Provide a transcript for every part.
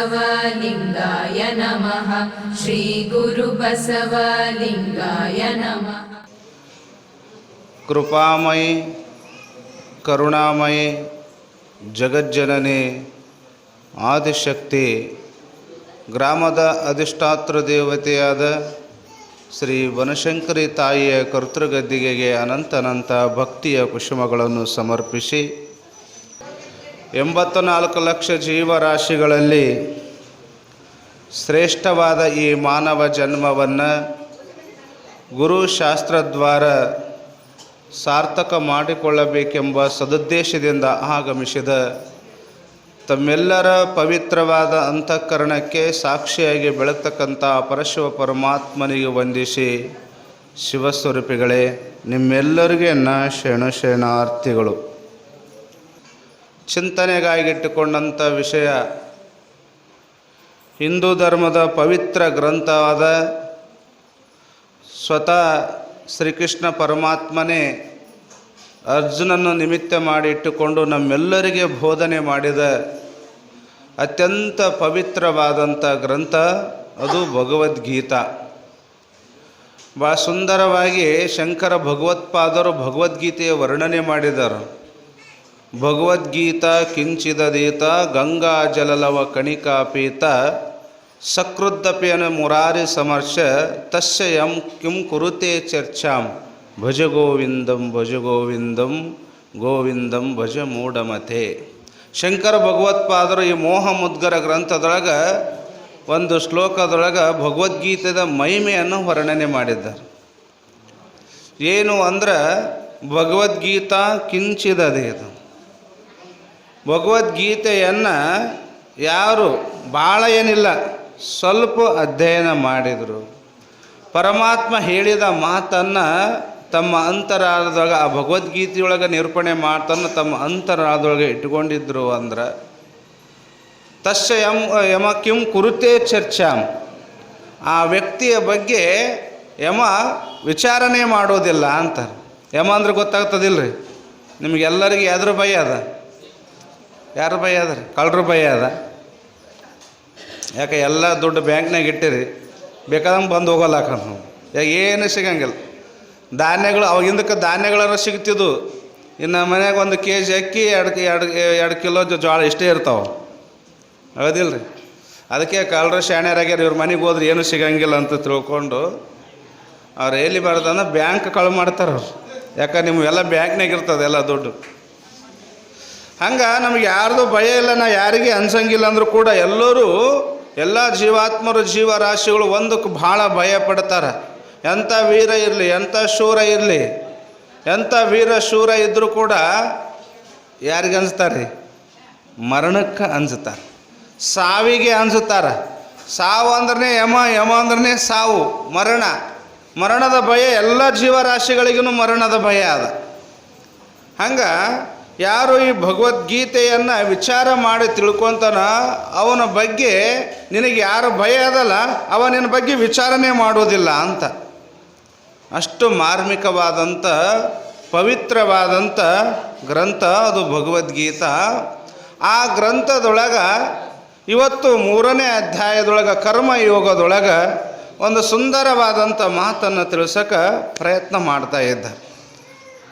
श्रीगुरुबसवलिङ्गाय नमः श्रीगुरुबसवलिङ्गाय नमः ಕೃಪಾಮಯಿ ಕರುಣಾಮಯಿ ಜಗಜ್ಜನನಿ ಆದಿಶಕ್ತಿ ಗ್ರಾಮದ ಅಧಿಷ್ಠಾತೃ ದೇವತೆಯಾದ ಶ್ರೀ ಬನಶಂಕರಿ ತಾಯಿಯ ಕರ್ತೃಗದ್ದಿಗೆಗೆ ಅನಂತನಂತ ಭಕ್ತಿಯ ಕುಸುಮಗಳನ್ನು ಸಮರ್ಪಿಸಿ ಎಂಬತ್ತು ನಾಲ್ಕು ಲಕ್ಷ ಜೀವರಾಶಿಗಳಲ್ಲಿ ಶ್ರೇಷ್ಠವಾದ ಈ ಮಾನವ ಜನ್ಮವನ್ನು ಗುರುಶಾಸ್ತ್ರದ್ವಾರ ಸಾರ್ಥಕ ಮಾಡಿಕೊಳ್ಳಬೇಕೆಂಬ ಸದುದ್ದೇಶದಿಂದ ಆಗಮಿಸಿದ ತಮ್ಮೆಲ್ಲರ ಪವಿತ್ರವಾದ ಅಂತಃಕರಣಕ್ಕೆ ಸಾಕ್ಷಿಯಾಗಿ ಬೆಳತಕ್ಕಂಥ ಪರಶಿವ ಪರಮಾತ್ಮನಿಗೆ ವಂದಿಸಿ ಶಿವಸ್ವರೂಪಿಗಳೇ, ನಿಮ್ಮೆಲ್ಲರಿಗೆ ನ ಶರಣಾರ್ಥಿಗಳು. ಚಿಂತನೆಗಾಗಿಟ್ಟುಕೊಂಡಂಥ ವಿಷಯ. ಹಿಂದೂ ಧರ್ಮದ ಪವಿತ್ರ ಗ್ರಂಥವಾದ ಸ್ವತಃ ಶ್ರೀಕೃಷ್ಣ ಪರಮಾತ್ಮನೇ ಅರ್ಜುನನ್ನು ನಿಮಿತ್ತ ಮಾಡಿ ಇಟ್ಟುಕೊಂಡು ನಮ್ಮೆಲ್ಲರಿಗೆ ಬೋಧನೆ ಮಾಡಿದ ಅತ್ಯಂತ ಪವಿತ್ರವಾದಂಥ ಗ್ರಂಥ ಅದು ಭಗವದ್ಗೀತಾ. ಭಾಳ ಸುಂದರವಾಗಿ ಶಂಕರ ಭಗವತ್ಪಾದರು ಭಗವದ್ಗೀತೆಯ ವರ್ಣನೆ ಮಾಡಿದರು. ಭಗವದ್ಗೀತಾ ಕಿಂಚಿದದೀತ, ಗಂಗಾ ಜಲಲವ ಕಣಿಕಾಪೀತ ಸಕೃದ್ದಪೇನ ಮುರಾರಿ ಸಮರ್ಶ, ತಸ್ಯ ಯಂ ಕಿಂ ಕುರುತೆ ಚರ್ಚಾಂ. ಭಜ ಗೋವಿಂದಂ ಭಜ ಗೋವಿಂದಂ ಗೋವಿಂದಂ ಭಜ ಮೂಢಮತೆ. ಶಂಕರ ಭಗವತ್ಪಾದರು ಈ ಮೋಹ ಮುದ್ಗರ ಗ್ರಂಥದೊಳಗೆ, ಒಂದು ಶ್ಲೋಕದೊಳಗೆ ಭಗವದ್ಗೀತೆದ ಮಹಿಮೆಯನ್ನು ವರ್ಣನೆ ಮಾಡಿದ್ದಾರೆ. ಏನು ಅಂದ್ರೆ ಭಗವದ್ಗೀತಾ ಕಿಂಚಿದ ಇದು ಭಗವದ್ಗೀತೆಯನ್ನು ಯಾರು ಭಾಳ ಏನಿಲ್ಲ, ಸ್ವಲ್ಪ ಅಧ್ಯಯನ ಮಾಡಿದರು. ಪರಮಾತ್ಮ ಹೇಳಿದ ಮಾತನ್ನು ತಮ್ಮ ಅಂತರಾದೊಳಗ ಆ ಭಗವದ್ಗೀತೆಯೊಳಗೆ ನಿರೂಪಣೆ ಮಾತನ್ನು ತಮ್ಮ ಅಂತರಾಳದೊಳಗೆ ಇಟ್ಕೊಂಡಿದ್ರು ಅಂದ್ರೆ, ತಸ್ಯ ಯಂ, ಯಮ ಕಿಂ ಕುರುತೆ ಚರ್ಚಾಂ. ಆ ವ್ಯಕ್ತಿಯ ಬಗ್ಗೆ ಯಮ ವಿಚಾರಣೆ ಮಾಡೋದಿಲ್ಲ ಅಂತ ಯಮ ಅಂದ್ರೆ ಗೊತ್ತಾಗ್ತದಿಲ್ಲ ರೀ ನಿಮಗೆಲ್ಲರಿಗೆ ಯಾವ್ದ್ರ ಭಯ ಅದ. ಯಾರ ಭಯ ಅದ ರೀ? ಕಳ್ರ ಭಯ ಅದ. ಯಾಕೆ ಎಲ್ಲ ದುಡ್ಡು ಬ್ಯಾಂಕ್ನಾಗ ಇಟ್ಟಿರಿ, ಬೇಕಾದಂಗೆ ಬಂದು ಹೋಗಲ್ಲ ನಾವು. ಯಾಕೆ ಏನು ಸಿಗಂಗಿಲ್ಲ. ಧಾನ್ಯಗಳು, ಅವಾಗಿಂದಕ್ಕೆ ಧಾನ್ಯಗಳೆಲ್ಲ ಸಿಗ್ತಿದ್ವು. ಇನ್ನು ಮನ್ಯಾಗ ಒಂದು ಕೆ ಜಿ ಅಕ್ಕಿ, ಎರಡು ಎರಡು ಎರಡು ಕಿಲೋ ಜೋಳ ಇಷ್ಟೇ ಇರ್ತಾವೆ. ಹೌದಿಲ್ಲ ರೀ ಅದಕ್ಕೆ ಕಳ್ಳರು ಶಾಣ್ಯರಾಗ್ಯಾರ, ಇವ್ರ ಮನೆಗೆ ಹೋದ್ರೆ ಏನೂ ಸಿಗಂಗಿಲ್ಲ ಅಂತ ತಿಳ್ಕೊಂಡು ಅವ್ರು ಎಲ್ಲಿ ಬಾರ್ದಂದ್ರೆ ಬ್ಯಾಂಕ್ ಕಳು ಮಾಡ್ತಾರೆ ಅವ್ರು. ಯಾಕೆ ನಿಮ್ಮೆಲ್ಲ ಬ್ಯಾಂಕ್ನಾಗ ಇರ್ತದೆ ಎಲ್ಲ ದುಡ್ಡು. ಹಂಗೆ ನಮಗೆ ಯಾರ್ದು ಭಯ ಇಲ್ಲ, ನಾ ಯಾರಿಗೆ ಅನ್ಸಂಗಿಲ್ಲ ಅಂದರೂ ಕೂಡ ಎಲ್ಲರೂ ಎಲ್ಲ ಜೀವಾತ್ಮರು ಜೀವರಾಶಿಗಳು ಒಂದಕ್ಕೆ ಭಾಳ ಭಯ ಪಡ್ತಾರೆ. ಎಂಥ ವೀರ ಇರಲಿ ಎಂಥ ಶೂರ ಇರಲಿ ಎಂಥ ವೀರ ಶೂರ ಇದ್ದರೂ ಕೂಡ ಯಾರಿಗೆ ಅನ್ಸ್ತಾರೆ ಮರಣಕ್ಕೆ ಅನ್ಸುತ್ತಾರೆ ಸಾವಿಗೆ ಅನ್ಸುತ್ತಾರೆ ಸಾವು ಅಂದ್ರೆ ಯಮ ಯಮ ಅಂದ್ರೆ ಸಾವು, ಮರಣ. ಮರಣದ ಭಯ ಎಲ್ಲ ಜೀವರಾಶಿಗಳಿಗೂ ಮರಣದ ಭಯ ಅದ. ಹಂಗೆ ಯಾರು ಈ ಭಗವದ್ಗೀತೆಯನ್ನು ವಿಚಾರ ಮಾಡಿ ತಿಳ್ಕೊತಾನ ಅವನ ಬಗ್ಗೆ ನಿನಗೆ ಯಾರು ಭಯ ಅದಲ್ಲ, ಅವ ನಿನ್ನ ಬಗ್ಗೆ ವಿಚಾರಣೆ ಮಾಡೋದಿಲ್ಲ ಅಂತ. ಅಷ್ಟು ಮಾರ್ಮಿಕವಾದಂಥ ಪವಿತ್ರವಾದಂಥ ಗ್ರಂಥ ಅದು ಭಗವದ್ಗೀತಾ. ಆ ಗ್ರಂಥದೊಳಗೆ ಇವತ್ತು ಮೂರನೇ ಅಧ್ಯಾಯದೊಳಗೆ ಕರ್ಮಯೋಗದೊಳಗೆ ಒಂದು ಸುಂದರವಾದಂಥ ಮಾತನ್ನು ತಿಳಿಸೋಕೆ ಪ್ರಯತ್ನ ಮಾಡ್ತಾ ಇದ್ದ.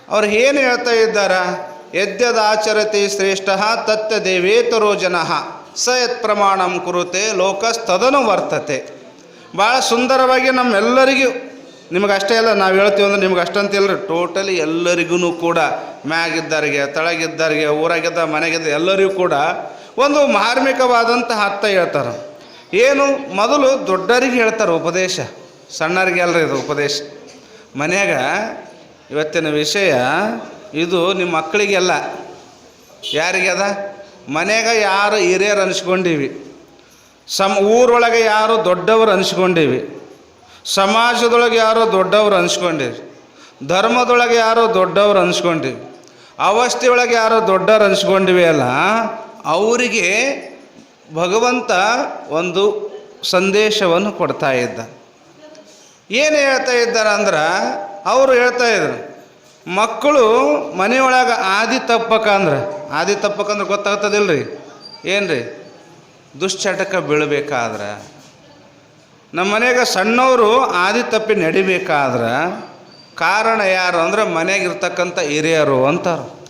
ಅವ್ರು ಏನು ಹೇಳ್ತಾ ಇದ್ದಾರ? ಯದ್ಯದಾಚರತಿ ಶ್ರೇಷ್ಠ ತತ್ತ ದೇವೇತರೋ ಜನ, ಸ ಯತ್ ಪ್ರಮಾಣಂ ಕುರುತೆ ಲೋಕಸ್ತದನು ವರ್ತತೆ. ಭಾಳ ಸುಂದರವಾಗಿ ನಮ್ಮೆಲ್ಲರಿಗೂ ನಿಮಗೆ ಅಷ್ಟೇ ಅಲ್ಲ, ನಾವು ಹೇಳ್ತೀವಿ ಅಂದ್ರೆ ನಿಮ್ಗೆ ಅಷ್ಟಂತಿಲ್ಲ ಟೋಟಲಿ ಎಲ್ಲರಿಗೂ ಕೂಡ ಮ್ಯಾಗಿದ್ದರಿಗೆ, ತಳಗಿದ್ದರಿಗೆ, ಊರಾಗಿದ್ದ ಮನೆಗಿದ್ದ ಎಲ್ಲರಿಗೂ ಕೂಡ ಒಂದು ಮಾರ್ಮಿಕವಾದಂಥ ಅರ್ಥ ಹೇಳ್ತಾರೆ. ಏನು, ಮೊದಲು ದೊಡ್ಡರಿಗೆ ಹೇಳ್ತಾರೆ ಉಪದೇಶ, ಸಣ್ಣರಿಗೆ ಅಲ್ರಿ ಇದು ಉಪದೇಶ. ಮನೆಯಾಗ ಇವತ್ತಿನ ವಿಷಯ ಇದು ನಿಮ್ಮ ಮಕ್ಕಳಿಗೆಲ್ಲ. ಯಾರಿಗದ ಮನೆಗೆ ಯಾರು ಹಿರಿಯರು ಅನಿಸ್ಕೊಂಡಿವಿ. ಸಮ ಊರೊಳಗೆ ಯಾರು ದೊಡ್ಡವರು ಅನಿಸ್ಕೊಂಡಿವಿ. ಸಮಾಜದೊಳಗೆ ಯಾರೋ ದೊಡ್ಡವರು ಅನ್ಸ್ಕೊಂಡಿವಿ. ಧರ್ಮದೊಳಗೆ ಯಾರೋ ದೊಡ್ಡವರು ಅನ್ಸ್ಕೊಂಡಿವಿ. ಅವಸ್ಥೆಯೊಳಗೆ ಯಾರೋ ದೊಡ್ಡವ್ರು ಅನ್ಸ್ಕೊಂಡಿವಿ ಅಲ್ಲ, ಅವರಿಗೆ ಭಗವಂತ ಒಂದು ಸಂದೇಶವನ್ನು ಕೊಡ್ತಾ ಇದ್ದ. ಏನು ಹೇಳ್ತಾ ಇದ್ದಾರೆ ಅಂದ್ರೆ ಅವರು ಹೇಳ್ತಾ ಇದ್ರು ಮಕ್ಕಳು ಮನೆಯೊಳಗೆ ಆದಿ ತಪ್ಪಕ ಅಂದ್ರೆ, ಆದಿ ತಪ್ಪಕಂದ್ರೆ ಗೊತ್ತಾಗ್ತದಿಲ್ಲ ರೀ ಏನು ರೀ ದುಶ್ಚಟಕ್ಕೆ ಬೀಳಬೇಕಾದ್ರೆ, ನಮ್ಮ ಮನೆಗೆ ಸಣ್ಣವರು ಆದಿ ತಪ್ಪಿ ನಡಿಬೇಕಾದ್ರೆ ಕಾರಣ ಯಾರು ಅಂದ್ರೆ ಮನೆಗಿರ್ತಕ್ಕಂಥ ಹಿರಿಯರು ಅಂತಾರೆ.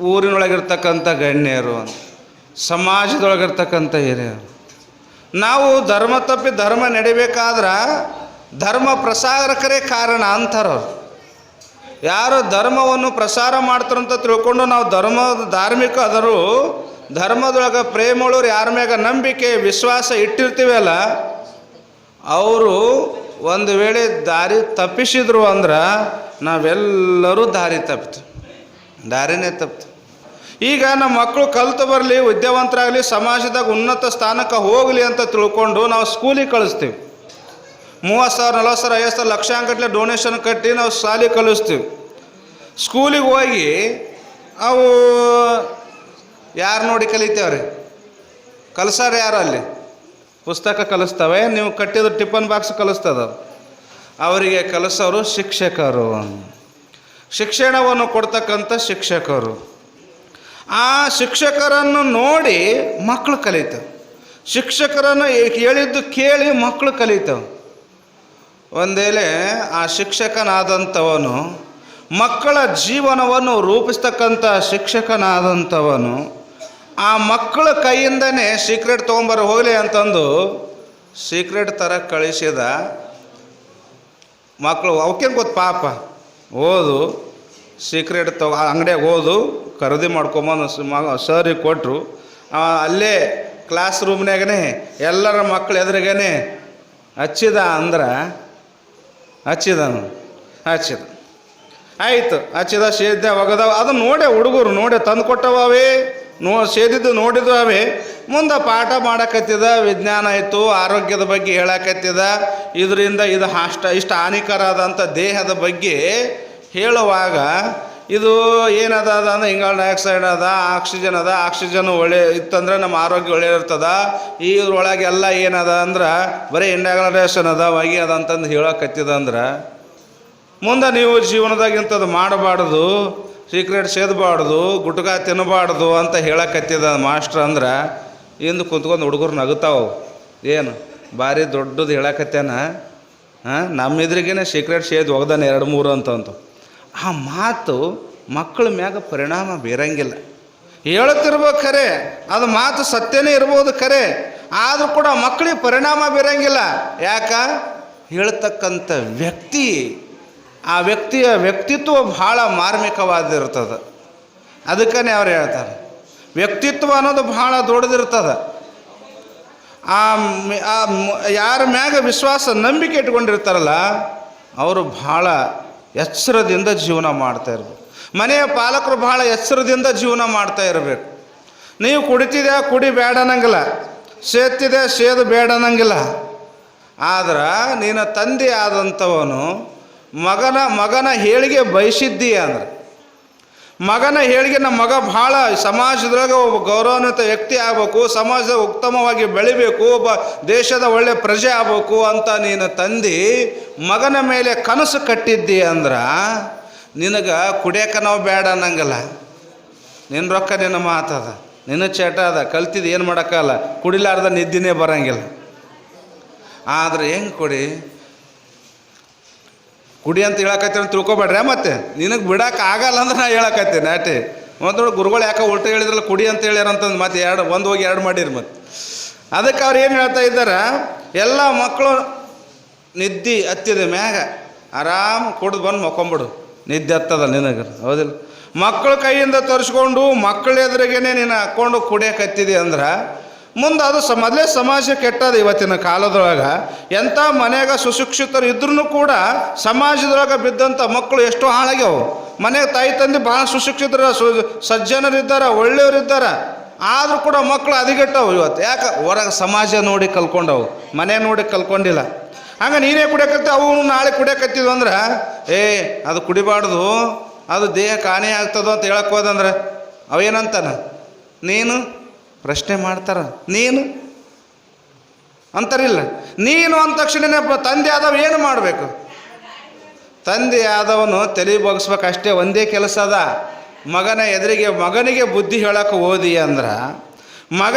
ಊರಿನೊಳಗಿರ್ತಕ್ಕಂಥ ಗಣ್ಯರು ಅಂತ ಸಮಾಜದೊಳಗಿರ್ತಕ್ಕಂಥ ಹಿರಿಯರು. ನಾವು ಧರ್ಮ ತಪ್ಪಿ ಧರ್ಮ ನಡಿಬೇಕಾದ್ರೆ ಧರ್ಮ ಪ್ರಸಾರಕರೇ ಕಾರಣ ಅಂತಾರವ್ರು ಯಾರು ಧರ್ಮವನ್ನು ಪ್ರಸಾರ ಮಾಡ್ತಾರಂತ ತಿಳ್ಕೊಂಡು ನಾವು ಧರ್ಮ ಧಾರ್ಮಿಕ ಅದರು ಧರ್ಮದೊಳಗೆ ಪ್ರೇಮಳವ್ರು ಯಾರ ಮ್ಯಾಗ ನಂಬಿಕೆ, ವಿಶ್ವಾಸ ಇಟ್ಟಿರ್ತೀವಲ್ಲ, ಅವರು ಒಂದು ವೇಳೆ ದಾರಿ ತಪ್ಪಿಸಿದ್ರು ಅಂದ್ರೆ ನಾವೆಲ್ಲರೂ ದಾರಿ ತಪ್ಪಿತು. ದಾರಿನೇ ತಪ್ಪಿತು. ಈಗ ನಮ್ಮ ಮಕ್ಕಳು ಕಲ್ತು ಬರಲಿ, ವಿದ್ಯಾವಂತರಾಗಲಿ, ಸಮಾಜದಾಗ ಉನ್ನತ ಸ್ಥಾನಕ್ಕೆ ಹೋಗಲಿ ಅಂತ ತಿಳ್ಕೊಂಡು ನಾವು ಸ್ಕೂಲಿಗೆ ಕಳಿಸ್ತೀವಿ. ಮೂವತ್ತು ಸಾವಿರ, ನಲ್ವತ್ತು ಸಾವಿರ, ಐವತ್ತು ಸಾವಿರ ಲಕ್ಷಾಂಗಟ್ಲೆ ಡೊನೇಷನ್ ಕಟ್ಟಿ ನಾವು ಶಾಲೆ ಕಲಿಸ್ತೀವಿ. ಸ್ಕೂಲಿಗೆ ಹೋಗಿ ಅವು ಯಾರು ನೋಡಿ ಕಲಿತೇವ್ರಿ? ಕಲಿಸಾರ ಯಾರು ಅಲ್ಲಿ? ಪುಸ್ತಕ ಕಲಿಸ್ತವೆ, ನೀವು ಕಟ್ಟಿದ ಟಿಫನ್ ಬಾಕ್ಸ್ ಕಲಿಸ್ತದ. ಅವರಿಗೆ ಕಲಿಸೋರು ಶಿಕ್ಷಕರು. ಶಿಕ್ಷಣವನ್ನು ಕೊಡ್ತಕ್ಕಂಥ ಶಿಕ್ಷಕರು. ಆ ಶಿಕ್ಷಕರನ್ನು ನೋಡಿ ಮಕ್ಕಳು ಕಲಿತವೆ. ಶಿಕ್ಷಕರನ್ನು ಹೇಳಿದ್ದು ಕೇಳಿ ಮಕ್ಕಳು ಕಲಿತವೆ. ಒಂದೇಳೆ ಆ ಶಿಕ್ಷಕನಾದಂಥವನು, ಮಕ್ಕಳ ಜೀವನವನ್ನು ರೂಪಿಸ್ತಕ್ಕಂಥ ಶಿಕ್ಷಕನಾದಂಥವನು, ಆ ಮಕ್ಕಳ ಕೈಯಿಂದನೇ ಸೀಕ್ರೆಟ್ ತೊಗೊಂಬರ ಹೋಗಲಿ ಅಂತಂದು ಸೀಕ್ರೆಟ್ ಥರ ಕಳಿಸಿದ ಮಕ್ಕಳು ಅವಕ್ಕೇನು ಗೊತ್ತು ಪಾಪ? ಓದು ಸೀಕ್ರೆಟ್ ತಗೋ ಅಂಗಡಿಯಾಗ ಓದು, ಖರೀದಿ ಮಾಡ್ಕೊಂಬಂದು ಸರಿಗೆ ಕೊಟ್ಟರು ಅಲ್ಲೇ ಕ್ಲಾಸ್ ರೂಮ್ನಾಗನೇ ಎಲ್ಲರ ಮಕ್ಕಳು ಎದುರಿಗೇನೆ ಹಚ್ಚಿದ ಅಂದ್ರೆ ಹಚ್ಚಿದನು. ಹಚ್ಚಿದ. ಆಯಿತು, ಹಚ್ಚಿದ, ಸೇದ್ಯ ಒಗದ ಅದು ನೋಡೆ ಹುಡುಗರು, ನೋಡೆ ತಂದು ಕೊಟ್ಟವೇ ನೋ, ಸೇದಿದ್ದು ನೋಡಿದ್ದು ಅವೇ ಮುಂದೆ ಪಾಠ ಮಾಡಕತ್ತಿದ, ವಿಜ್ಞಾನ ಆಯಿತು ಆರೋಗ್ಯದ ಬಗ್ಗೆ ಹೇಳಕತ್ತಿದ. ಇದರಿಂದ ಇದು ಅಷ್ಟ ಇಷ್ಟು ಹಾನಿಕರ ಆದಂಥ ದೇಹದ ಬಗ್ಗೆ ಹೇಳುವಾಗ ಇದು ಏನದ ಅದ ಅಂದ್ರೆ ಇಂಗಾಲ ಡೈಆಕ್ಸೈಡ್ ಅದ, ಆಕ್ಸಿಜನ್ ಅದ, ಆಕ್ಸಿಜನ್ ಒಳ್ಳೆ ಇತ್ತಂದ್ರೆ ನಮ್ಮ ಆರೋಗ್ಯ ಒಳ್ಳೆ ಇರ್ತದ ಇದ್ರೊಳಗೆ ಎಲ್ಲ ಏನದ ಅಂದ್ರೆ ಬರೀ ಇಂಡಾಗ್ರೇಷನ್ ಅದ, ಹೊಗೆ ಅದ ಅಂತಂದು ಹೇಳಕತ್ತಿದ ಅಂದ್ರೆ, ಮುಂದೆ ನೀವು ಜೀವನದಾಗ ಇಂಥದ್ದು ಮಾಡಬಾರ್ದು, ಸೀಕ್ರೆಟ್ ಸೇದಬಾರ್ದು, ಗುಟ್ಕ ತಿನ್ನಬಾರ್ದು ಅಂತ ಹೇಳಕತ್ತಿದ ಮಾಸ್ಟರ್ ಅಂದ್ರೆ, ಇಂದು ಕುಂತ್ಕೊಂಡು ಹುಡುಗರು ನಗುತ್ತಾವು ಏನು? ಭಾರಿ ದೊಡ್ಡದು ಹೇಳಕತ್ತೇನ ಹಾಂ? ನಮ್ಮ ಇದ್ರಿಗೇನೆ ಸೀಕ್ರೆಟ್ ಸೇದ್ ಒಗ್ದಾನೆ ಎರಡು ಮೂರು ಅಂತಂತು ಆ ಮಾತು ಮಕ್ಕಳ ಮ್ಯಾಗ ಪರಿಣಾಮ ಬೀರಂಗಿಲ್ಲ. ಹೇಳುತ್ತಿರ್ಬೇಕು ಖರೆ, ಅದು ಮಾತು ಸತ್ಯನೇ ಇರ್ಬೋದು ಖರೆ, ಆದರೂ ಕೂಡ ಮಕ್ಕಳಿಗೆ ಪರಿಣಾಮ ಬೀರಂಗಿಲ್ಲ. ಯಾಕ? ಹೇಳ್ತಕ್ಕಂಥ ವ್ಯಕ್ತಿ, ಆ ವ್ಯಕ್ತಿಯ ವ್ಯಕ್ತಿತ್ವ ಭಾಳ ಮಾರ್ಮಿಕವಾದಿರ್ತದೆ ಅದಕ್ಕನೇ ಅವ್ರು ಹೇಳ್ತಾರೆ, ವ್ಯಕ್ತಿತ್ವ ಅನ್ನೋದು ಭಾಳ ದೊಡ್ಡದಿರ್ತದೆ. ಆ ಯಾರ ಮ್ಯಾಗ ವಿಶ್ವಾಸ ನಂಬಿಕೆ ಇಟ್ಕೊಂಡಿರ್ತಾರಲ್ಲ, ಅವರು ಭಾಳ ಎಚ್ಚರದಿಂದ ಜೀವನ ಮಾಡ್ತಾ ಇರಬೇಕು. ಮನೆಯ ಪಾಲಕರು ಬಹಳ ಎಚ್ಚರದಿಂದ ಜೀವನ ಮಾಡ್ತಾ ಇರಬೇಕು. ನೀವು ಕುಡಿತಿದ್ಯಾ ಕುಡಿ ಬೇಡ ಅನ್ನಂಗಿಲ್ಲ. ಸೇತಿದೆ ಸೇದು ಬೇಡ ಅನ್ನಂಗಿಲ್ಲ. ಆದ್ರೆ ನೀನು ತಂದೆ ಆದಂಥವನು ಮಗನ ಮಗನ ಹೇಳಿಗೆ ಬಯಸಿದ್ದೀಯ ಅಂದ್ರೆ. ಮಗನ ಹೇಳಿಗೆ ನಮ್ಮ ಮಗ ಭಾಳ ಸಮಾಜದೊಳಗೆ ಒಬ್ಬ ಗೌರವಾನ್ವಿತ ವ್ಯಕ್ತಿ ಆಗಬೇಕು ಸಮಾಜದ ಉತ್ತಮವಾಗಿ ಬೆಳಿಬೇಕು, ಒಬ್ಬ ದೇಶದ ಒಳ್ಳೆ ಪ್ರಜೆ ಆಗಬೇಕು ಅಂತ ನೀನು ತಂದು, ಮಗನ ಮೇಲೆ ಕನಸು ಕಟ್ಟಿದ್ದಿ ಅಂದ್ರೆ ನಿನಗೆ ಕುಡಿಯೋಕೆ ನಾವು ಬೇಡ ಅನ್ನಂಗಲ್ಲ. ನಿನ್ನ ರೊಕ್ಕ ನಿನ್ನ ಮಾತದ ನಿನ್ನ ಚಟ ಅದ ಕಲ್ತಿದ್ದು ಏನು ಮಾಡೋಕ್ಕಲ್ಲ, ಕುಡಿಲಾರ್ದ ನಿದ್ದಿನೇ ಬರಂಗಿಲ್ಲ. ಆದರೆ ಹೆಂಗೆ ಕೊಡಿ? ಕುಡಿ ಅಂತ ಹೇಳಕತ್ತೀನಿ ತಿಳ್ಕೊಬೇಡ್ರೆ ಮತ್ತೆ? ನಿನಗೆ ಬಿಡಕ್ಕೆ ಆಗಲ್ಲ ಅಂದ್ರೆ ನಾ ಹೇಳಕತ್ತೆ ನಾಟಿ ಒಂದು ಗುರುಗಳು ಯಾಕೆ ಉಲ್ಟ ಹೇಳಿದ್ರಲ್ಲ, ಕುಡಿ ಅಂತ ಹೇಳ್ಯಾರ ಅಂತಂದು ಮತ್ತೆ ಎರಡು, ಒಂದು ಹೋಗಿ ಎರಡು ಮಾಡಿರಿ ಮತ್ತೆ. ಅದಕ್ಕೆ ಅವ್ರು ಏನು ಹೇಳ್ತಾ ಇದ್ದಾರೆ, ಎಲ್ಲ ಮಕ್ಕಳು ನಿದ್ದೆ ಹತ್ತಿದ ಮ್ಯಾಗ ಆರಾಮ್ ಕುಡ್ದು ಬಂದು ಮಕ್ಕೊಂಬಿಡು. ನಿದ್ದೆ ಹತ್ತದ ನಿನಗೆ. ಹೌದಿಲ್ಲ? ಮಕ್ಕಳ ಕೈಯಿಂದ ತರಿಸ್ಕೊಂಡು ಮಕ್ಕಳ ಎದುರಿಗೇನೆ ನೀನು ಹಾಕ್ಕೊಂಡು ಕುಡಿಯಕತ್ತಿದೆ ಅಂದ್ರೆ ಮುಂದೆ ಅದು ಮೊದಲೇ ಸಮಾಜ ಕೆಟ್ಟದ ಇವತ್ತಿನ ಕಾಲದೊಳಗೆ ಎಂಥ ಮನೆಯಾಗ ಸುಶಿಕ್ಷಿತರು ಇದ್ರೂ ಕೂಡ ಸಮಾಜದೊಳಗೆ ಬಿದ್ದಂಥ ಮಕ್ಕಳು ಎಷ್ಟೋ ಹಾಳಾಗ್ಯವು. ಮನೆಗೆ ತಾಯಿ, ತಂದೆ ಭಾಳ ಸುಶಿಕ್ಷಿತರ, ಸು, ಸಜ್ಜನರಿದ್ದಾರೆ, ಒಳ್ಳೆಯವರಿದ್ದಾರೆ. ಆದರೂ ಕೂಡ ಮಕ್ಕಳು ಅದಿಗಟ್ಟವು ಇವತ್ತು. ಯಾಕೆ? ಹೊರಗೆ ಸಮಾಜ ನೋಡಿ ಕಲ್ಕೊಂಡವು. ಮನೆ ನೋಡಿ ಕಲ್ಕೊಂಡಿಲ್ಲ. ಹಂಗೆ ನೀನೇ ಕುಡಿಯಕತ್ತಿ, ಅವು ನಾಳೆ ಕುಡಿಯಕತ್ತಿದ್ವು ಅಂದ್ರೆ, ಏ, ಅದು ಕುಡಿಬಾರ್ದು, ಅದು ದೇಹಕ್ಕೆ ಹಾನಿ ಆಗ್ತದೋ ಅಂತ ಹೇಳಕ್ಕೆ ಹೋದಂದ್ರೆ, ಅವೇನಂತಾನ? ನೀನು? ಪ್ರಶ್ನೆ ಮಾಡ್ತಾರ, ನೀನು? ಅಂತಾರಿಲ್ಲ, ನೀನು ಅಂದ ತಕ್ಷಣನೇ ತಂದೆ ಆದವ ಏನು ಮಾಡಬೇಕು? ತಂದೆ ಆದವನು ತಲೆ ಬಗ್ಸ್ಬೇಕು, ಅಷ್ಟೇ ಒಂದೇ ಕೆಲಸ ಅದ. ಮಗನ ಎದುರಿಗೆ, ಮಗನಿಗೆ ಬುದ್ಧಿ ಹೇಳಕ್ಕೆ ಓದಿ ಅಂದ್ರೆ, ಮಗ,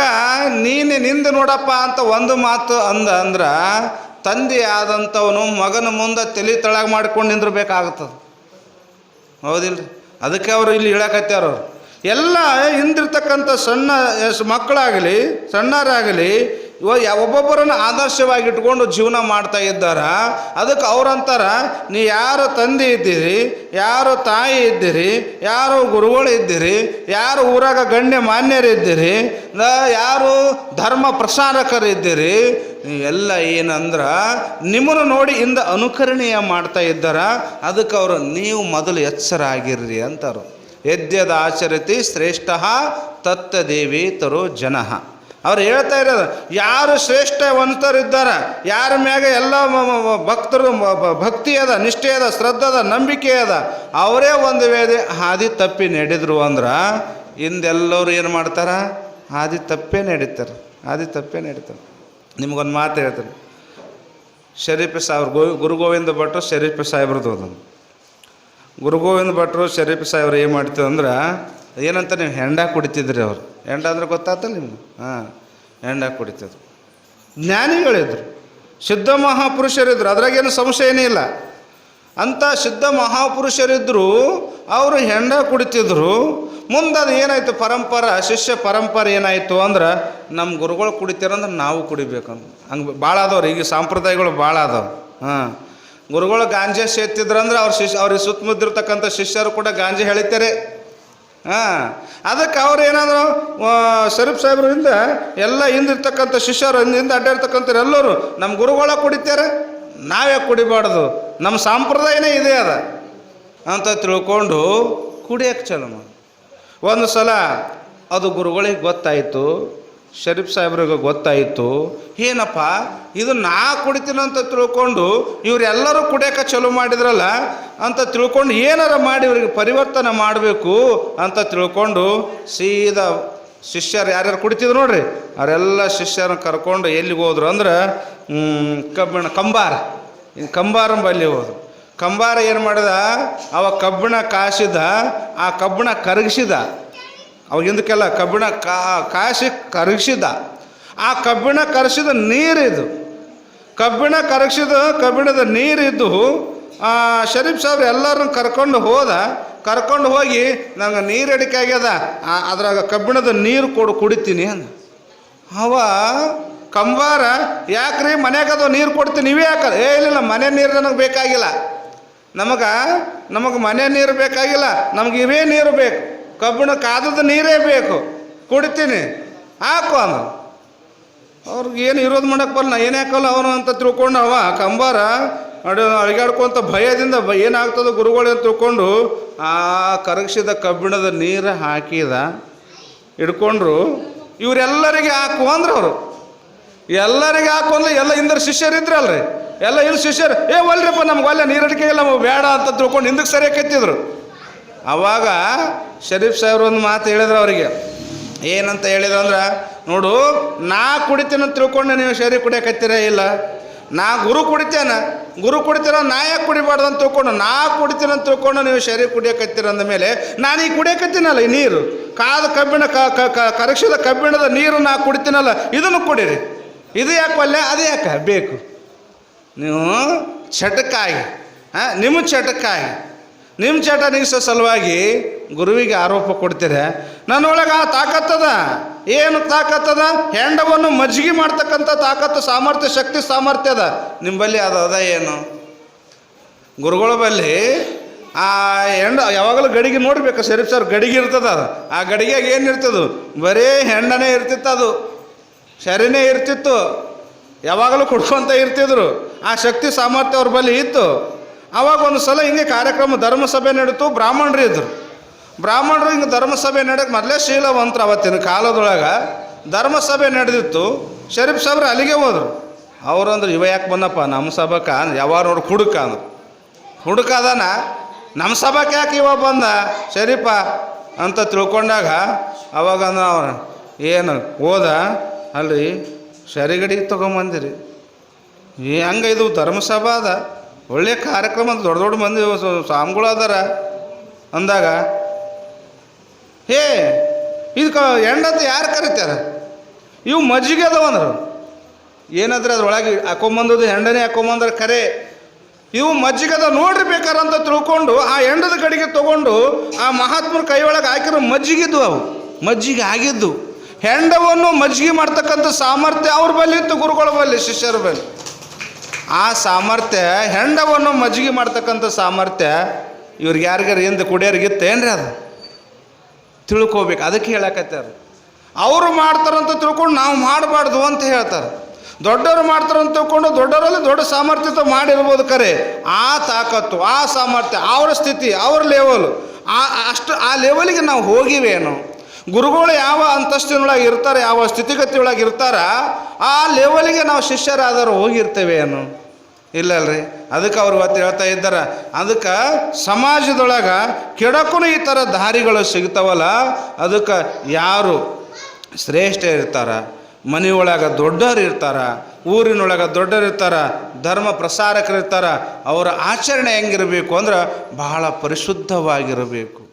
ನೀನೆ ನಿಂದು ನೋಡಪ್ಪ ಅಂತ ಒಂದು ಮಾತು ಅಂದ ಅಂದ್ರೆ, ತಂದೆ ಆದಂಥವನು ಮಗನ ಮುಂದೆ ತಲೆ ತಳಗ ಮಾಡ್ಕೊಂಡು ನಿಂದಿರ್ಬೇಕಾಗ್ತದೆ ಹೌದಿಲ್ಲ ಅದಕ್ಕೆ ಅವರು ಇಲ್ಲಿ ಹೇಳಕತ್ಯಾರ ಅವ್ರು. ಎಲ್ಲ ಹಿಂದಿರ್ತಕ್ಕಂಥ ಸಣ್ಣ ಮಕ್ಕಳಾಗಲಿ, ಸಣ್ಣರಾಗಲಿ ಇವಾಗ ಒಬ್ಬೊಬ್ಬರನ್ನು ಆದರ್ಶವಾಗಿ ಇಟ್ಕೊಂಡು ಜೀವನ ಮಾಡ್ತಾ ಇದ್ದಾರ. ಅದಕ್ಕೆ ಅವ್ರಂತಾರ, ನೀ ಯಾರು ತಂದೆ ಇದ್ದೀರಿ, ಯಾರು ತಾಯಿ ಇದ್ದೀರಿ, ಯಾರು ಗುರುಗಳು ಇದ್ದೀರಿ, ಯಾರು ಊರಾಗ ಗಣ್ಯ ಮಾನ್ಯರಿದ್ದೀರಿ ಯಾರು ಧರ್ಮ ಪ್ರಸಾರಕರು ಇದ್ದೀರಿ ಎಲ್ಲ ಏನಂದ್ರೆ, ನಿಮ್ಮನ್ನು ನೋಡಿ ಇಂದ ಅನುಕರಣೀಯ ಮಾಡ್ತಾ ಇದ್ದಾರ. ಅದಕ್ಕೆ ಅವರು, ನೀವು ಮೊದಲು ಎಚ್ಚರ ಆಗಿರ್ರಿ ಅಂತಾರು. ಯದ್ಯದ ಆಚರತಿ ಶ್ರೇಷ್ಠ ತತ್ತದೇವಿ ತರು ಜನಃ. ಅವ್ರು ಹೇಳ್ತಾ ಇರೋದು, ಯಾರು ಶ್ರೇಷ್ಠವಂತರಿದ್ದಾರ ಯಾರ ಮ್ಯಾಗ ಎಲ್ಲ ಭಕ್ತರು ಭಕ್ತಿ ಅದ, ನಿಷ್ಠೆ ಅದ ಶ್ರದ್ಧದ ನಂಬಿಕೆ ಅದ, ಅವರೇ ಒಂದು ವೇಳೆ ಹಾದಿ ತಪ್ಪಿ ನಡೆದ್ರು ಅಂದ್ರೆ ಹಿಂದೆಲ್ಲರೂ ಏನು ಮಾಡ್ತಾರ? ಹಾದಿ ತಪ್ಪೇ ನಡೀತಾರೆ, ಹಾದಿ ತಪ್ಪೇ ನಡೀತಾರೆ. ನಿಮಗೊಂದು ಮಾತು ಹೇಳ್ತಾರೆ ಶರೀಫ ಸಾಹೇಬ್ರು ಗೋ ಗುರು ಗೋವಿಂದ ಭಟ್ರು ಶರೀಫ ಸಾಹೇಬ್ರದ್ದು ಅದೊಂದು ಗುರು ಗೋವಿಂದ ಭಟ್ರು ಶರೀಫ್ ಸಾಹೇಬ್ರು ಏನು ಮಾಡ್ತೀವಿ ಅಂದ್ರೆ, ಏನಂತ ನೀವು ಹೆಂಡ ಕುಡಿತಿದ್ರಿ ಅವ್ರು. ಹೆಂಡ ಅಂದ್ರೆ ಗೊತ್ತಾತಲ್ಲ ನಿಮ್ಗೆ? ಹಾಂ, ಹೆಂಡ ಕುಡಿತಿದ್ರು. ಜ್ಞಾನಿಗಳಿದ್ರು. ಸಿದ್ಧ ಮಹಾಪುರುಷರಿದ್ರು. ಅದ್ರಾಗೇನು ಸಂಶಯ ಏನೇ ಇಲ್ಲ. ಅಂಥ ಸಿದ್ಧ ಮಹಾಪುರುಷರಿದ್ದರು ಅವರು ಹೆಂಡ ಕುಡಿತಿದ್ರು. ಮುಂದೆ ಅದು ಏನಾಯಿತು? ಪರಂಪರ, ಶಿಷ್ಯ ಪರಂಪರೆ ಏನಾಯಿತು ಅಂದ್ರೆ ನಮ್ಮ ಗುರುಗಳು ಕುಡಿತೀರಂದ್ರೆ ನಾವು ಕುಡಿಬೇಕಂತ. ಹಂಗೆ ಭಾಳ ಅದಾವ್ರಿ ಈಗ ಸಾಂಪ್ರದಾಯಗಳು ಭಾಳ ಅದಾವೆ ಹಾಂ. ಗುರುಗಳು ಗಾಂಜೆ ಸೇತ್ತಿದ್ರಂದ್ರೆ ಅವ್ರ ಶಿಷ್ಯ ಅವ್ರಿಗೆ ಸುತ್ತಮುತ್ತಿರ್ತಕ್ಕಂಥ ಶಿಷ್ಯರು ಕೂಡ ಗಾಂಜೆ ಹೇಳಿತಾರೆ ಹಾಂ, ಅದಕ್ಕೆ ಅವ್ರು ಏನಾದ್ರು ಶರೀಫ್ ಸಾಹೇಬ್ರಿಂದ ಎಲ್ಲ ಹಿಂದಿರ್ತಕ್ಕಂಥ ಶಿಷ್ಯರು ಹಿಂದಿಂದ ಅಡ್ಡಾಡ್ತಕ್ಕಂಥ ಎಲ್ಲರೂ ನಮ್ಮ ಗುರುಗಳ ಕುಡಿತಾರೆ, ನಾವೇ ಕುಡಿಬಾರ್ದು. ನಮ್ಮ ಸಂಪ್ರದಾಯನೇ ಇದೆ ಅದ. ಅಂತ ತಿಳ್ಕೊಂಡು ಕುಡಿಯಕ್ಕೆ ಚಲೋ ಒಂದು ಸಲ ಅದು ಗುರುಗಳಿಗೆ ಗೊತ್ತಾಯಿತು ಶರೀಫ್ ಸಾಹೇಬ್ರಿಗೆ ಗೊತ್ತಾಯಿತು, ಏನಪ್ಪ, ಇದು ನಾ ಕುಡಿತೀನಂತ ತಿಳ್ಕೊಂಡು ಇವರೆಲ್ಲರೂ ಕುಡಿಯೋಕೆ ಚಲೋ ಮಾಡಿದ್ರಲ್ಲ, ಅಂತ ತಿಳ್ಕೊಂಡು ಏನಾರ ಮಾಡಿ ಇವ್ರಿಗೆ ಪರಿವರ್ತನೆ ಮಾಡಬೇಕು ಅಂತ ತಿಳ್ಕೊಂಡು ಸೀದಾ ಶಿಷ್ಯರು ಯಾರ್ಯಾರು ಕುಡಿತಿದ್ರು ನೋಡ್ರಿ, ಅವರೆಲ್ಲ ಶಿಷ್ಯರನ್ನ ಕರ್ಕೊಂಡು ಎಲ್ಲಿಗೆ ಹೋದ್ರು ಅಂದ್ರೆ ಕಬ್ಬಿಣ, ಕಂಬಾರ ಕಂಬಾರಂ ಬಲ್ಲಿ ಹೋದ್ರು. ಕಂಬಾರ ಏನು ಮಾಡಿದ, ಅವ ಕಬ್ಬಿಣ ಕಾಸಿದ, ಆ ಕಬ್ಬಿಣ ಕರಗಿಸಿದ. ಅವಾಗಿಂದಕ್ಕೆಲ್ಲ ಕಬ್ಬಿಣ ಕಾ ಕಾಸಿ ಕರಗಿಸಿದ ಆ ಕಬ್ಬಿಣ ಕರಗಿಸಿದ ನೀರಿದು. ಕಬ್ಬಿಣ ಕರಗಿಸಿದ, ಕಬ್ಬಿಣದ ನೀರಿದ್ದು ಶರೀಫ್ ಸಾಹೇಬ್ರು ಎಲ್ಲರನ್ನು ಕರ್ಕೊಂಡು ಹೋದ. ಕರ್ಕೊಂಡು ಹೋಗಿ, ನಂಗೆ ನೀರು ಅಡಿಕೆ ಆಗ್ಯದ ಅದ್ರಾಗ ಕಬ್ಬಿಣದ ನೀರು ಕೊಡು, ಕುಡಿತೀನಿ ಅಂದ. ಅವ ಕಂಬಾರ, ಯಾಕ್ರಿ ಮನ್ಯಾಗದು ನೀರು ಕೊಡ್ತೀನಿ ನೀವೇ ಯಾಕಲ್ಲ ಏ ಇಲ್ಲ ಮನೆ ನೀರು ನನಗೆ ಬೇಕಾಗಿಲ್ಲ. ನಮಗೆ ನಮಗೆ ಮನೆ ನೀರು ಬೇಕಾಗಿಲ್ಲ, ನಮಗೆ ಇವೇ ನೀರು ಬೇಕು. ಕಬ್ಬಿಣ ಕಾದದ ನೀರೇ ಬೇಕು. ಕುಡಿತೀನಿ. ಹಾಕು ಅಂದ ಅವ್ರಿಗೆ ಏನು ಇರೋದು ಮಾಡಕ್ಕೆ ಬರಲ್ಲ. ಏನು ಹಾಕಲ್ಲ ಅವನು ಅಂತ ತಿಳ್ಕೊಂಡು ಅವ ಕಂಬಾರ ಅಡ ಅಳಿಗಾಡ್ಕೊಂತ ಭಯದಿಂದ ಏನಾಗ್ತದೆ ಗುರುಗಳು ಅಂತ ತಿಳ್ಕೊಂಡು ಆ ಕರಗಿಸಿದ ಕಬ್ಬಿಣದ ನೀರು ಹಾಕಿದ. ಹಿಡ್ಕೊಂಡ್ರು. ಇವರೆಲ್ಲರಿಗೆ ಹಾಕು ಅಂದ್ರೆ ಅವರು. ಎಲ್ಲರಿಗೆ ಹಾಕು ಅಂದ್ರೆ ಎಲ್ಲ ಹಿಂದರ ಶಿಷ್ಯರಿದ್ರಲ್ರಿ. ಎಲ್ಲ ಇಲ್ಲಿ ಶಿಷ್ಯರು, ಏ ಒಲ್ರಿಪ್ಪ ನಮ್ಗೆ ಒಲ್ಲೆ ನೀರಡಿಕೆ ಇಲ್ಲ ಬೇಡ ಅಂತ ತಿಳ್ಕೊಂಡು ಹಿಂದಕ್ಕೆ ಸರಿಯಾಗಿ ಕೆತ್ತಿದ್ರು. ಅವಾಗ ಶರೀಫ್ ಸಾಹೇಬ್ರು ಒಂದು ಮಾತು ಹೇಳಿದ್ರು ಅವರಿಗೆ. ಏನಂತ ಹೇಳಿದ್ರು ಅಂದ್ರೆ, ನೋಡು, ನಾ ಕುಡಿತೀನಿ ತಿಳ್ಕೊಂಡು ನೀವು ಶರೀಫ್ ಕುಡಿಯಕತ್ತೀರ ಇಲ್ಲ? ನಾ ಗುರು ಕುಡಿತೇನ? ಗುರು ಕುಡಿತೀರ ನಾ ಯಾಕೆ ಕುಡಿಬಾರ್ದು ಅಂತ ತಿಳ್ಕೊಂಡು, ನಾ ಕುಡಿತೀನಿ ಅಂತ ತಿಳ್ಕೊಂಡು ನೀವು ಶರೀರ ಕುಡಿಯಕತ್ತೀರ ಅಂದ ಮೇಲೆ, ನಾನು ಈಗ ಕುಡಿಯಕತ್ತೀನಲ್ಲ ಈ ನೀರು? ಕಾದ ಕಬ್ಬಿಣ, ಕ- ಕ- ಕ- ಕಬ್ಬಿಣದ ನೀರು ನಾ ಕುಡಿತೀನಲ್ಲ, ಇದನ್ನು ಕುಡಿರಿ. ಇದು ಯಾಕೆ ಒಲ್ಲೆ? ಅದು ಯಾಕೆ? ಬೇಕು. ನೀವು ಚಟಕ್ಕಾಗಿ ಹಾಂ? ನಿಮ್ಮ ಚಟಕ್ಕಾಗಿ ನಿಮ್ಮ ಚಟ ನೀಗಿಸೋ ಸಲುವಾಗಿ ಗುರುವಿಗೆ ಆರೋಪ ಕೊಡ್ತೀರ ನನ್ನೊಳಗೆ ಆ ತಾಕತ್ತದ, ಏನು ತಾಕತ್ತದ? ಹೆಂಡವನ್ನು ಮಜ್ಜಿಗೆ ಮಾಡ್ತಕ್ಕಂಥ ತಾಕತ್ತು, ಸಾಮರ್ಥ್ಯ, ಶಕ್ತಿ, ಸಾಮರ್ಥ್ಯ ಅದ. ನಿಂಬಲ್ಲಿ ಅದು, ಅದ ಏನು? ಗುರುಗಳ ಬಲ್ಲಿ ಆ ಹೆಂಡ, ಯಾವಾಗಲೂ ಗಡಿಗೆ ನೋಡ್ಬೇಕು. ಶರೀಫ್ ಸರ್, ಗಡಿಗೆ ಇರ್ತದ ಆ ಗಡಿಗೆಗೆ ಏನು ಇರ್ತದ? ಬರೀ ಹೆಂಡನೇ ಇರ್ತಿತ್ತು ಅದು. ಸರಿನೇ ಇರ್ತಿತ್ತು. ಯಾವಾಗಲೂ ಕುಡ್ಕೊಂತ ಇರ್ತಿದ್ರು. ಆ ಶಕ್ತಿ, ಸಾಮರ್ಥ್ಯ ಅವ್ರ ಬಳಿ ಇತ್ತು. ಅವಾಗ ಒಂದು ಸಲ ಹಿಂಗೆ ಕಾರ್ಯಕ್ರಮ ಧರ್ಮಸಭೆ ನಡೀತು, ಬ್ರಾಹ್ಮಣರು ಇದ್ರು. ಬ್ರಾಹ್ಮಣರು ಹಿಂಗೆ ಧರ್ಮಸಭೆ ನಡೆಯಕ್ಕೆ ಮೊದಲೇ ಶೀಲವಂತರು ಅವತ್ತಿನ ಕಾಲದೊಳಗೆ ಧರ್ಮಸಭೆ ನಡೆದಿತ್ತು. ಶರೀಫ್ ಸಾಬ್ರು ಅಲ್ಲಿಗೆ ಹೋದ್ರು. ಅವ್ರಂದ್ರೆ ಇವ ಯಾಕೆ ಬಂದಪ್ಪ? ನಮ್ಮ ಸಭಕ ಯಾವಾಗ ನೋಡಿ ಹುಡುಕ ಅಂದ್ರು. ಹುಡುಕ ನಮ್ಮ ಸಭಕ್ಕೆ ಯಾಕೆ ಇವ ಬಂದ? ಶರೀಫ, ಅಂತ ತಿಳ್ಕೊಂಡಾಗ ಅವಾಗ ಅವ್ರು, ಏನು, ಹೋದ? ಅಲ್ಲಿ ಸರಿಗಡಿಗೆ ತೊಗೊಂಬಂದಿರಿ. ಹಂಗೆ ಇದು ಧರ್ಮಸಭಾ ಅದ. ಒಳ್ಳೆ ಕಾರ್ಯಕ್ರಮ ಅಂತ ದೊಡ್ಡ ದೊಡ್ಡ ಮಂದಿ ಸ್ವಾಮಿಗಳು ಅಂದಾಗ, ಹೇ, ಇದಕ್ಕೆ ಹೆಂಡಂತ ಯಾರು ಕರೀತಾರ? ಇವು ಮಜ್ಜಿಗೆ ಅದಾವ ಅಂದ್ರೆ. ಏನಾದ್ರೆ ಅದ್ರೊಳಗೆ ಹಾಕೊಂಬಂದದ್ದು ಹೆಂಡನೇ ಹಾಕೊಂಬಂದ್ರೆ ಕರೆ ಇವು ಮಜ್ಜಿಗದ ನೋಡ್ರಿ ಬೇಕಾರ ತಿಳ್ಕೊಂಡು ಆ ಹೆಂಡದ ಕಡೆಗೆ ತಗೊಂಡು ಆ ಮಹಾತ್ಮರ ಕೈ ಒಳಗೆ ಹಾಕಿರೋ ಮಜ್ಜಿಗಿದ್ದು ಅವು. ಮಜ್ಜಿಗೆ ಆಗಿದ್ದು. ಹೆಂಡವನ್ನು ಮಜ್ಜಿಗೆ ಮಾಡ್ತಕ್ಕಂಥ ಸಾಮರ್ಥ್ಯ ಅವ್ರ ಬಳಿ ಇತ್ತು, ಗುರುಗಳ ಬಲ್ಲಿ, ಶಿಷ್ಯರ ಬಲ್ಲಿ. ಆ ಸಾಮರ್ಥ್ಯ ಹೆಂಡವನ್ನು ಮಜ್ಜಿಗೆ ಮಾಡ್ತಕ್ಕಂಥ ಸಾಮರ್ಥ್ಯ ಇವ್ರಿಗೆ ಯಾರಿಗಾರ ಹಿಂದೆ ಕುಡಿಯೋರಿಗಿತ್ತೇನ್ರಿ ಅದು? ತಿಳ್ಕೋಬೇಕು. ಅದಕ್ಕೆ ಹೇಳಕತ್ತಾರ ಅವರು ಮಾಡ್ತಾರಂತ ತಿಳ್ಕೊಂಡು ನಾವು ಮಾಡಬಾರ್ದು ಅಂತ ಹೇಳ್ತಾರೆ. ದೊಡ್ಡವರು ಮಾಡ್ತಾರಂತ ತಿಳ್ಕೊಂಡು ದೊಡ್ಡವರಲ್ಲಿ ದೊಡ್ಡ ಸಾಮರ್ಥ್ಯತೆ ಮಾಡಿರ್ಬೋದು ಕರೆ. ಆ ತಾಕತ್ತು, ಆ ಸಾಮರ್ಥ್ಯ, ಅವರ ಸ್ಥಿತಿ, ಅವ್ರ ಲೆವೆಲ್ ಆ, ಅಷ್ಟು, ಆ ಲೆವೆಲಿಗೆ ನಾವು ಹೋಗಿವೇನು. ಗುರುಗಳು ಯಾವ ಅಂತಸ್ತಿನೊಳಗೆ ಇರ್ತಾರೆ, ಯಾವ ಸ್ಥಿತಿಗತಿಯೊಳಗೆ ಇರ್ತಾರ, ಆ ಲೆವೆಲ್ಗೆ ನಾವು ಶಿಷ್ಯರಾದರೂ ಹೋಗಿರ್ತೇವೆ ಏನು? ಇಲ್ಲಲ್ರಿ ಅದಕ್ಕೆ ಅವ್ರು ಇವತ್ತು ಹೇಳ್ತಾ ಇದ್ದಾರೆ. ಅದಕ್ಕೆ ಸಮಾಜದೊಳಗೆ ಕೆಡಕುನು ಈ ಥರ ದಾರಿಗಳು ಸಿಗ್ತಾವಲ್ಲ, ಅದಕ್ಕೆ ಯಾರು ಶ್ರೇಷ್ಠ ಇರ್ತಾರ, ಮನೆಯೊಳಗೆ ದೊಡ್ಡವ್ರು ಇರ್ತಾರ, ಊರಿನೊಳಗೆ ದೊಡ್ಡರು ಇರ್ತಾರ, ಧರ್ಮ ಪ್ರಸಾರಕರು ಇರ್ತಾರ, ಅವರ ಆಚರಣೆ ಹೆಂಗಿರಬೇಕು ಅಂದ್ರೆ ಬಹಳ ಪರಿಶುದ್ಧವಾಗಿರಬೇಕು.